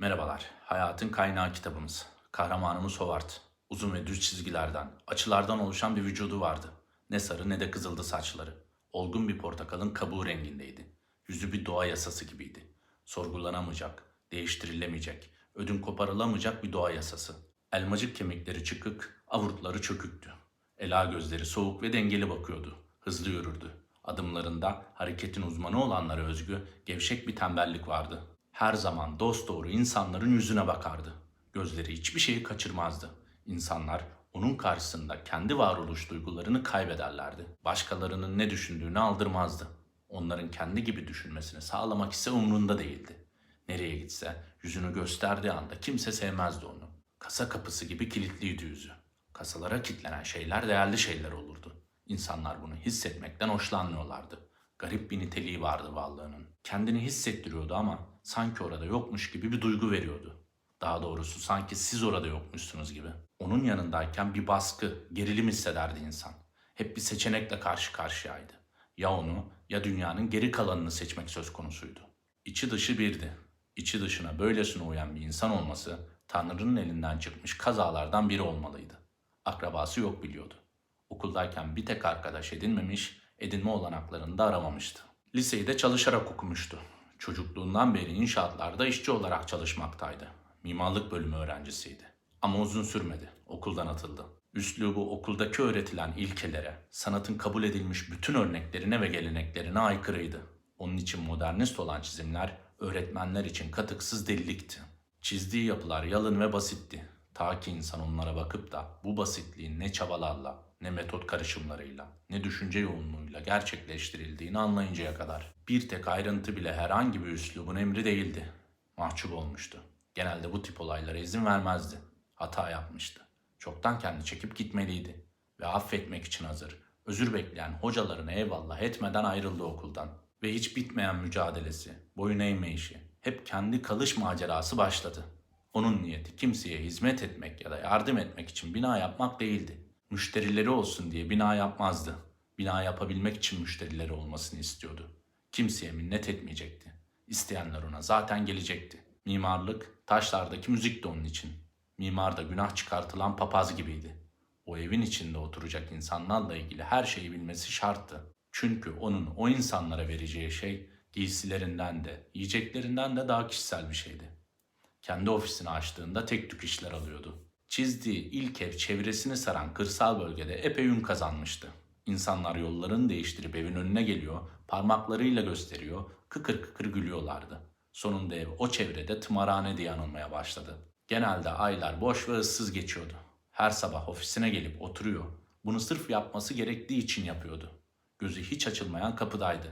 Merhabalar, Hayatın Kaynağı kitabımız. Kahramanımız Howard. Uzun ve düz çizgilerden, açılardan oluşan bir vücudu vardı. Ne sarı ne de kızıldı saçları. Olgun bir portakalın kabuğu rengindeydi. Yüzü bir doğa yasası gibiydi. Sorgulanamayacak, değiştirilemeyecek, ödün koparılamayacak bir doğa yasası. Elmacık kemikleri çıkık, avurtları çöküktü. Ela gözleri soğuk ve dengeli bakıyordu. Hızlı yürürdü. Adımlarında hareketin uzmanı olanlara özgü gevşek bir tembellik vardı. Her zaman dost doğru insanların yüzüne bakardı. Gözleri hiçbir şeyi kaçırmazdı. İnsanlar onun karşısında kendi varoluş duygularını kaybederlerdi. Başkalarının ne düşündüğünü aldırmazdı. Onların kendi gibi düşünmesini sağlamak ise umrunda değildi. Nereye gitse yüzünü gösterdiği anda kimse sevmezdi onu. Kasa kapısı gibi kilitliydi yüzü. Kasalara kilitlenen şeyler değerli şeyler olurdu. İnsanlar bunu hissetmekten hoşlanmıyorlardı. Garip bir niteliği vardı varlığının. Kendini hissettiriyordu ama sanki orada yokmuş gibi bir duygu veriyordu. Daha doğrusu sanki siz orada yokmuşsunuz gibi. Onun yanındayken bir baskı, gerilim hissederdi insan. Hep bir seçenekle karşı karşıyaydı. Ya onu ya dünyanın geri kalanını seçmek söz konusuydu. İçi dışı birdi. İçi dışına böylesine uyan bir insan olması Tanrı'nın elinden çıkmış kazalardan biri olmalıydı. Akrabası yok biliyordu. Okuldayken bir tek arkadaş edinmemiş, edinme olanaklarını da aramamıştı. Liseyi de çalışarak okumuştu. Çocukluğundan beri inşaatlarda işçi olarak çalışmaktaydı. Mimarlık bölümü öğrencisiydi. Ama uzun sürmedi. Okuldan atıldı. Üslubu okuldaki öğretilen ilkelere, sanatın kabul edilmiş bütün örneklerine ve geleneklerine aykırıydı. Onun için modernist olan çizimler öğretmenler için katıksız delilikti. Çizdiği yapılar yalın ve basitti. Ta ki insan onlara bakıp da bu basitliğin ne çabalarla, ne metot karışımlarıyla, ne düşünce yoğunluğuyla gerçekleştirildiğini anlayıncaya kadar. Bir tek ayrıntı bile herhangi bir üslubun emri değildi. Mahcup olmuştu. Genelde bu tip olaylara izin vermezdi. Hata yapmıştı. Çoktan kendi çekip gitmeliydi. Ve affetmek için hazır. Özür bekleyen hocalarına eyvallah etmeden ayrıldı okuldan. Ve hiç bitmeyen mücadelesi, boyun eğmeyişi, hep kendi kalış macerası başladı. Onun niyeti kimseye hizmet etmek ya da yardım etmek için bina yapmak değildi. Müşterileri olsun diye bina yapmazdı. Bina yapabilmek için müşterileri olmasını istiyordu. Kimseye minnet etmeyecekti. İsteyenler ona zaten gelecekti. Mimarlık, taşlardaki müzik de onun için. Mimar da günah çıkartılan papaz gibiydi. O evin içinde oturacak insanlarla ilgili her şeyi bilmesi şarttı. Çünkü onun o insanlara vereceği şey giysilerinden de, yiyeceklerinden de daha kişisel bir şeydi. Kendi ofisini açtığında tek tük işler alıyordu. Çizdiği ilk ev çevresini saran kırsal bölgede epey ün kazanmıştı. İnsanlar yollarını değiştirip evin önüne geliyor, parmaklarıyla gösteriyor, kıkır kıkır gülüyorlardı. Sonunda ev o çevrede tımarhane diye anılmaya başladı. Genelde aylar boş ve ıssız geçiyordu. Her sabah ofisine gelip oturuyor. Bunu sırf yapması gerektiği için yapıyordu. Gözü hiç açılmayan kapıdaydı.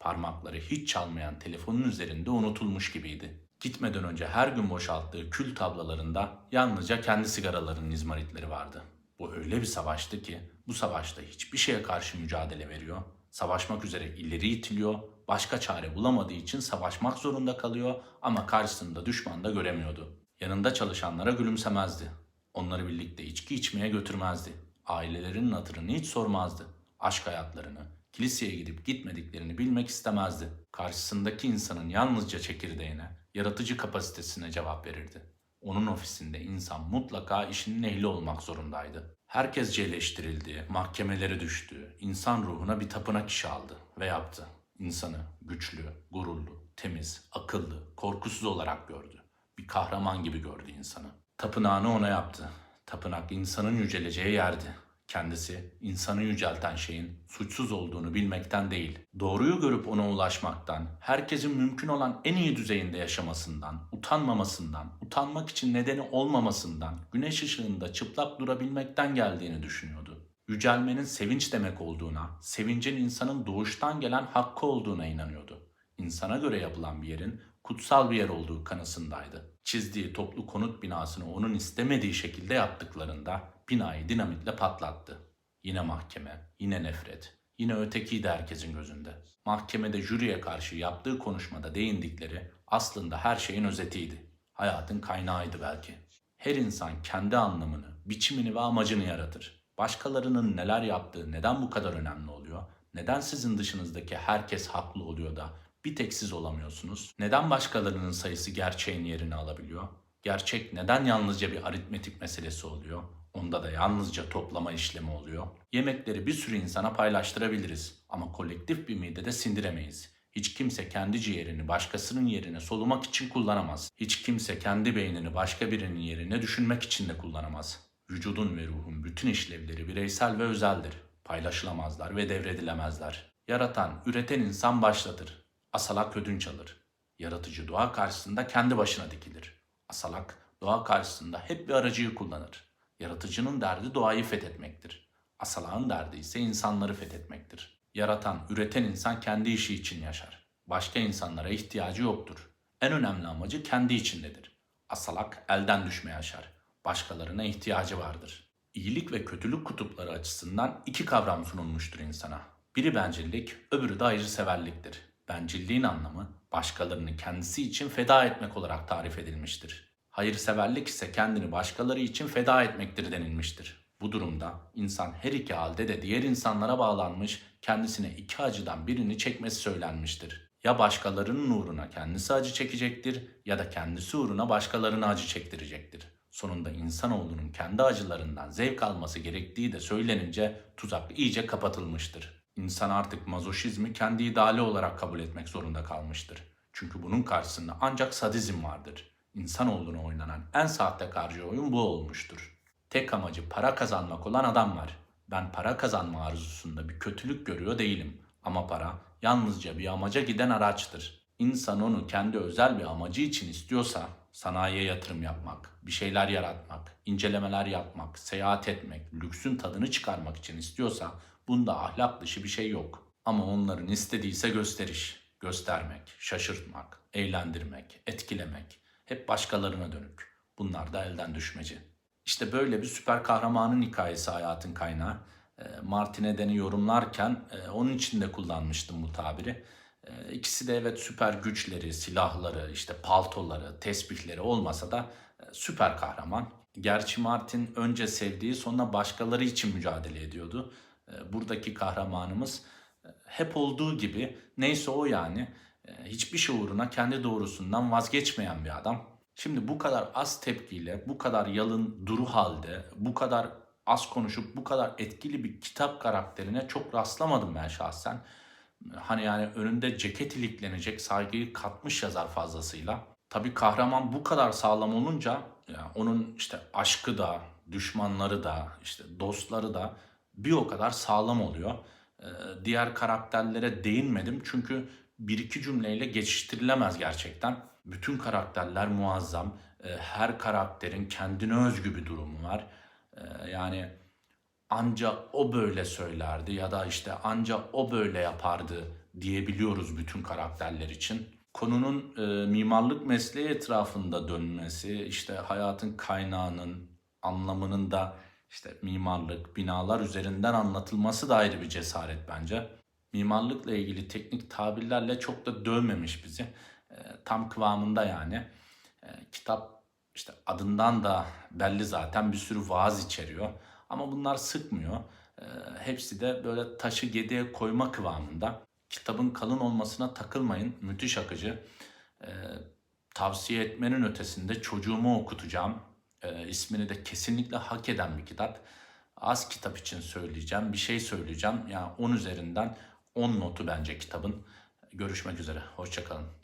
Parmakları hiç çalmayan telefonun üzerinde unutulmuş gibiydi. Gitmeden önce her gün boşalttığı kül tablalarında yalnızca kendi sigaralarının izmaritleri vardı. Bu öyle bir savaştı ki bu savaşta hiçbir şeye karşı mücadele veriyor. Savaşmak üzere ileri itiliyor. Başka çare bulamadığı için savaşmak zorunda kalıyor ama karşısında düşman da göremiyordu. Yanında çalışanlara gülümsemezdi. Onları birlikte içki içmeye götürmezdi. Ailelerinin hatırını hiç sormazdı. Aşk hayatlarını, kiliseye gidip gitmediklerini bilmek istemezdi. Karşısındaki insanın yalnızca çekirdeğine, yaratıcı kapasitesine cevap verirdi. Onun ofisinde insan mutlaka işinin ehli olmak zorundaydı. Herkesce eleştirildi, mahkemelere düştü, insan ruhuna bir tapınak işi aldı ve yaptı. İnsanı güçlü, gururlu, temiz, akıllı, korkusuz olarak gördü. Bir kahraman gibi gördü insanı. Tapınağını ona yaptı. Tapınak insanın yüceleceği yerdi. Kendisi insanı yücelten şeyin suçsuz olduğunu bilmekten değil, doğruyu görüp ona ulaşmaktan, herkesin mümkün olan en iyi düzeyinde yaşamasından, utanmamasından, utanmak için nedeni olmamasından, güneş ışığında çıplak durabilmekten geldiğini düşünüyordu. Yücelmenin sevinç demek olduğuna, sevincin insanın doğuştan gelen hakkı olduğuna inanıyordu. İnsana göre yapılan bir yerin kutsal bir yer olduğu kanısındaydı. Çizdiği toplu konut binasını onun istemediği şekilde yaptıklarında binayı dinamitle patlattı. Yine mahkeme, yine nefret, yine ötekiydi herkesin gözünde. Mahkemede jüriye karşı yaptığı konuşmada değindikleri aslında her şeyin özetiydi. Hayatın kaynağıydı belki. Her insan kendi anlamını, biçimini ve amacını yaratır. Başkalarının neler yaptığı neden bu kadar önemli oluyor? Neden sizin dışınızdaki herkes haklı oluyor da Bir tek siz olamıyorsunuz. Neden başkalarının sayısı gerçeğin yerini alabiliyor? Gerçek neden yalnızca bir aritmetik meselesi oluyor? Onda da yalnızca toplama işlemi oluyor. Yemekleri bir sürü insana paylaştırabiliriz ama kolektif bir midede sindiremeyiz. Hiç kimse kendi ciğerini başkasının yerine solumak için kullanamaz. Hiç kimse kendi beynini başka birinin yerine düşünmek için de kullanamaz. Vücudun ve ruhun bütün işlevleri bireysel ve özeldir. Paylaşılamazlar ve devredilemezler. Yaratan, üreten insan başlatır. Asalak ödünç alır. Yaratıcı doğa karşısında kendi başına dikilir. Asalak doğa karşısında hep bir aracıyı kullanır. Yaratıcının derdi doğayı fethetmektir. Asalağın derdi ise insanları fethetmektir. Yaratan, üreten insan kendi işi için yaşar. Başka insanlara ihtiyacı yoktur. En önemli amacı kendi içindedir. Asalak elden düşme yaşar. Başkalarına ihtiyacı vardır. İyilik ve kötülük kutupları açısından iki kavram sunulmuştur insana. Biri bencillik, öbürü de hayırseverliktir. Bencilliğin anlamı başkalarını kendisi için feda etmek olarak tarif edilmiştir. Hayırseverlik ise kendini başkaları için feda etmektir denilmiştir. Bu durumda insan her iki halde de diğer insanlara bağlanmış, kendisine iki acıdan birini çekmesi söylenmiştir. Ya başkalarının uğruna kendisi acı çekecektir ya da kendisi uğruna başkalarına acı çektirecektir. Sonunda insanoğlunun kendi acılarından zevk alması gerektiği de söylenince tuzak iyice kapatılmıştır. İnsan artık mazoşizmi kendi ideali olarak kabul etmek zorunda kalmıştır. Çünkü bunun karşısında ancak sadizm vardır. İnsanoğluna oynanan en sahtekarca oyun bu olmuştur. Tek amacı para kazanmak olan adam var. Ben para kazanma arzusunda bir kötülük görüyor değilim. Ama para yalnızca bir amaca giden araçtır. İnsan onu kendi özel bir amacı için istiyorsa sanayiye yatırım yapmak, bir şeyler yaratmak, incelemeler yapmak, seyahat etmek, lüksün tadını çıkarmak için istiyorsa bunda ahlak dışı bir şey yok. Ama onların istediyse gösteriş, göstermek, şaşırtmak, eğlendirmek, etkilemek hep başkalarına dönük. Bunlar da elden düşmeci. İşte böyle bir süper kahramanın hikayesi hayatın kaynağı. E, Martin Eden'i yorumlarken e, onun için de kullanmıştım bu tabiri. E, İkisi de evet süper güçleri, silahları, işte paltoları, tesbihleri olmasa da e, süper kahraman. Gerçi Martin önce sevdiği sonra başkaları için mücadele ediyordu. E, Buradaki kahramanımız e, hep olduğu gibi neyse o yani e, hiçbir şey uğruna kendi doğrusundan vazgeçmeyen bir adam. Şimdi bu kadar az tepkiyle, bu kadar yalın duru halde, bu kadar az konuşup bu kadar etkili bir kitap karakterine çok rastlamadım ben şahsen. Hani yani önünde ceket iliklenecek saygıyı katmış yazar fazlasıyla. Tabii kahraman bu kadar sağlam olunca yani onun işte aşkı da, düşmanları da, işte dostları da bir o kadar sağlam oluyor. Ee, diğer karakterlere değinmedim çünkü bir iki cümleyle geçiştirilemez gerçekten. Bütün karakterler muazzam. Ee, Her karakterin kendine özgü bir durumu var. Ee, Yani anca o böyle söylerdi ya da işte anca o böyle yapardı diyebiliyoruz bütün karakterler için. Konunun e, mimarlık mesleği etrafında dönmesi, işte hayatın kaynağının, anlamının da işte mimarlık, binalar üzerinden anlatılması da ayrı bir cesaret bence. Mimarlıkla ilgili teknik tabirlerle çok da dövmemiş bizi. E, tam kıvamında yani. E, kitap işte adından da belli zaten bir sürü vaaz içeriyor. Ama bunlar sıkmıyor. E, hepsi de böyle taşı gediğe koyma kıvamında. Kitabın kalın olmasına takılmayın. Müthiş akıcı. E, tavsiye etmenin ötesinde çocuğumu okutacağım. E, ismini de kesinlikle hak eden bir kitap. Az kitap için söyleyeceğim. Bir şey söyleyeceğim. Yani 10 üzerinden 10 notu bence kitabın. Görüşmek üzere. Hoşçakalın.